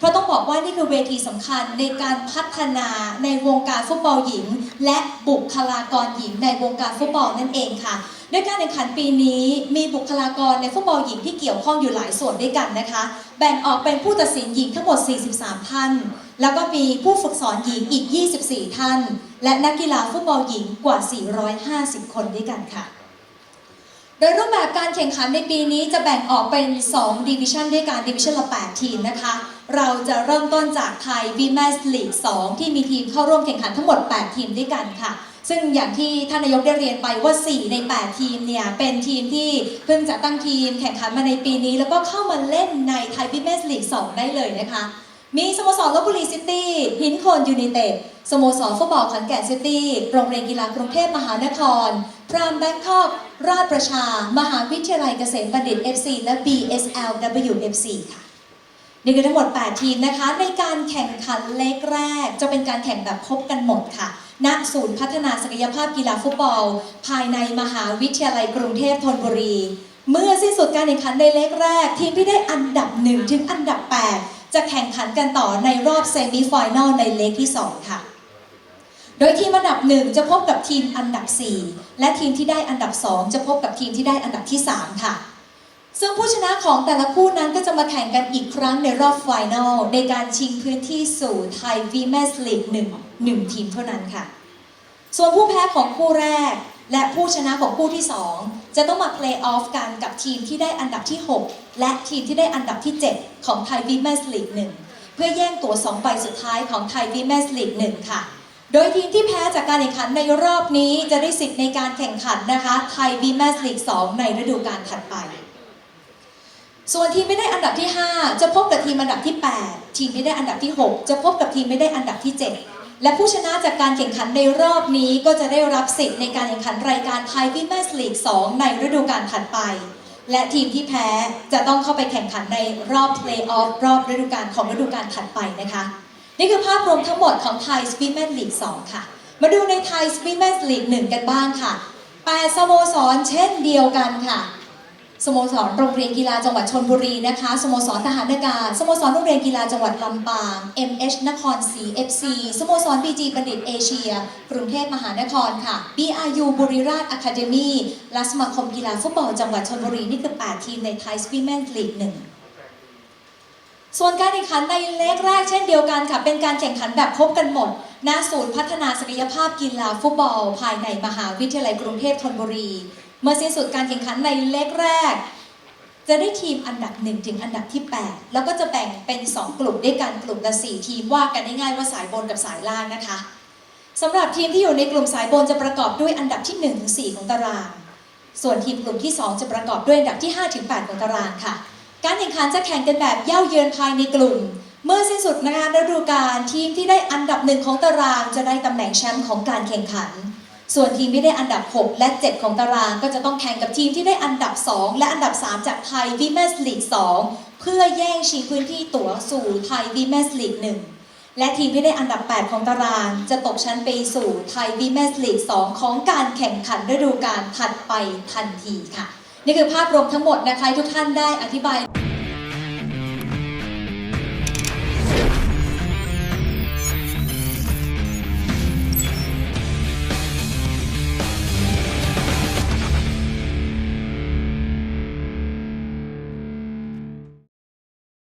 เพราะต้องบอกว่านี่คือเวทีสำคัญในการพัฒนาในวงการฟุตบอลหญิง และบุคลากรหญิงในวงการฟุตบอลนั่นเองค่ะด้วยการแข่งขันปีนี้มีบุคลากรในฟุตบอลหญิงที่เกี่ยวข้องอยู่หลายส่วนด้วยกันนะคะ แบ่งออกเป็นผู้ตัดสินหญิงทั้งหมด 43 ท่าน แล้วก็มีผู้ฝึกสอนหญิงอีก 24 ท่าน และนักกีฬาฟุตบอลหญิงกว่า 450 คนด้วยกันค่ะ โดยรูปแบบการแข่งขันในปีนี้จะแบ่งออกเป็น 2 ดิวิชันด้วยกันดิวิชันละ 8 ทีมนะคะ เราจะเริ่มต้นจากไทย v m a s League 2ที่มีทีมเข้าร่วมแข่งขันทั้งหมด 8 ทีมด้วยกันค่ะ ซึ่งอย่างที่ท่านนายกได้เรียนไปว่า 4 ใน 8 ทีมเนี่ย เป็นทีมที่เพิ่งจะตั้งทีมแข่งขันมาในปีนี้ แล้วก็เข้ามาเล่นในไทย v m a s League 2ได้เลยนะคะ มีสโมสรลบบุรีซิตี้หินโคนยูไนเต็ดสโมสรฟุตบอลขอนแก่นซิตี้โรงเรียนกีฬากรุงเทพมหานคร พรามแบงคอกราชประชา มหาวิทยาลัยเกษมบัณฑิต FC และ BSL WFC ค่ะ นี่คือทั้งหมด 8 ทีมนะคะ ในการแข่งขันเล็กแรก จะเป็นการแข่งแบบพบกันหมดค่ะ ณ ศูนย์พัฒนาศักยภาพกีฬาฟุตบอล ภายในมหาวิทยาลัยกรุงเทพธนบุรี เมื่อสิ้นสุดการแข่งขันในเล็กแรก ทีมที่ได้อันดับ 1 ถึงอันดับ 8 จะแข่งขันกันต่อในรอบเซมิไฟแนลในเล็กที่ 2 ค่ะ โดยทีมอันดับ 1 จะพบกับทีมอันดับ 4 และทีมที่ได้อันดับ 2 จะพบกับทีมที่ได้อันดับที่ 3 ค่ะ ซึ่งผู้ชนะของแต่ละคู่นั้นก็จะมาแข่งกันอีกครั้งในรอบไฟแนลในการชิงพื้นที่สู่ไทย v m a s League 1 1ทีมเท่านั้นค่ะ ส่วนผู้แพ้ของคู่แรก และผู้ชนะของคู่ที่ 2 จะต้องมาเพลย์ออฟกันกับทีมที่ได้อันดับที่ 6 และทีมที่ได้อันดับที่ 7 ของไทย v m a s League 1เพื่อแย่งตั๋ว2ใบสุดท้ายของไทย v m a s League 1ค่ะโดยทีมที่แพ้จากการแข่งขันในรอบนี้จะได้สิทธิ์ในการแข่งขันนะคะไทย v m a s League 2ในฤดูกาลถัดไป ส่วนทีมไม่ได้อันดับที่ 5 จะพบกับทีมอันดับที่ 8 ทีมไม่ได้อันดับที่ 6 จะพบกับทีมไม่ได้อันดับที่ 7 และผู้ชนะจากการแข่งขันในรอบนี้ก็จะได้รับสิทธิ์ในการแข่งขันรายการไทยวิม a สลีก 2 ในฤดูกาลถัดไป และทีมที่แพ้จะต้องเข้าไปแข่งขันในรอบเพลย์ออฟรอบฤดูกาลของฤดูกาลถัดไปนะคะ นี่คือภาพรวมทั้งหมดของไทยสปีดแมนลีก 2 ค่ะ มาดูในไทยสปีดแมนลีก 1 กันบ้างค่ะแปดสโมสรเช่นเดียวกันค่ะ สโมสรโรงเรียนกีฬาจังหวัดชนบุรีนะคะสโมสรทหารอากาศสโมสรโรงเรียนกีฬาจังหวัดลำปาง MH นครศรี FC สโมสร BG บัณฑิตเอเชีย กรุงเทพมหานครค่ะ BRU บุรีราชอะคาเดมีและสมาคมกีฬาฟุตบอลจังหวัดชนบุรีนี่คือ 8 ทีมในไทยสปีแมนลีกหนึ่งส่วนการแข่งขันในเล็กแรกเช่นเดียวกันค่ะ เป็นการแข่งขันแบบพบกันหมดณศูนย์พัฒนาศักยภาพกีฬาฟุตบอล ภายในมหาวิทยาลัยกรุงเทพธนบุรี เมื่อสิ้นสุดการแข่งขันในเล็กแรก จะได้ทีมอันดับ1ถึงอันดับที่ 8 แล้วก็จะแบ่งเป็น 2 กลุ่มด้วยกันกลุ่มละ4ทีมว่ากันง่ายๆว่าสายบนกับสายล่างนะคะสำหรับทีมที่อยู่ในกลุ่มสายบนจะประกอบด้วยอันดับที่1ถึง4ของตาราง ส่วนทีมกลุ่มที่ 2 จะประกอบด้วยอันดับที่5ถึง8ของตารางค่ะ การแข่งขันจะแข่งกันแบบเย่าเยือนภายในกลุ่ม เมื่อสิ้นสุดงานฤดูกาลทีมที่ได้อันดับหนึ่งของตาราง จะได้ตำแหน่งแชมป์ของการแข่งขัน ส่วนทีมที่ได้อันดับ 6 และ 7 ของตารางก็จะต้องแข่งกับทีมที่ได้อันดับ 2 และอันดับ 3 จากไทยวีแมสลีก2เพื่อแย่งชิงพื้นที่ตั๋วสู่ไทยวีแมสลีก1และทีมที่ได้อันดับ 8 ของตาราง จะตกชั้นไปสู่ไทยวีแมสลีก2ของการแข่งขันฤดูกาลถัดไปทันทีค่ะ นี่คือภาพรวมทั้งหมดนะคะทุกท่านได้อธิบาย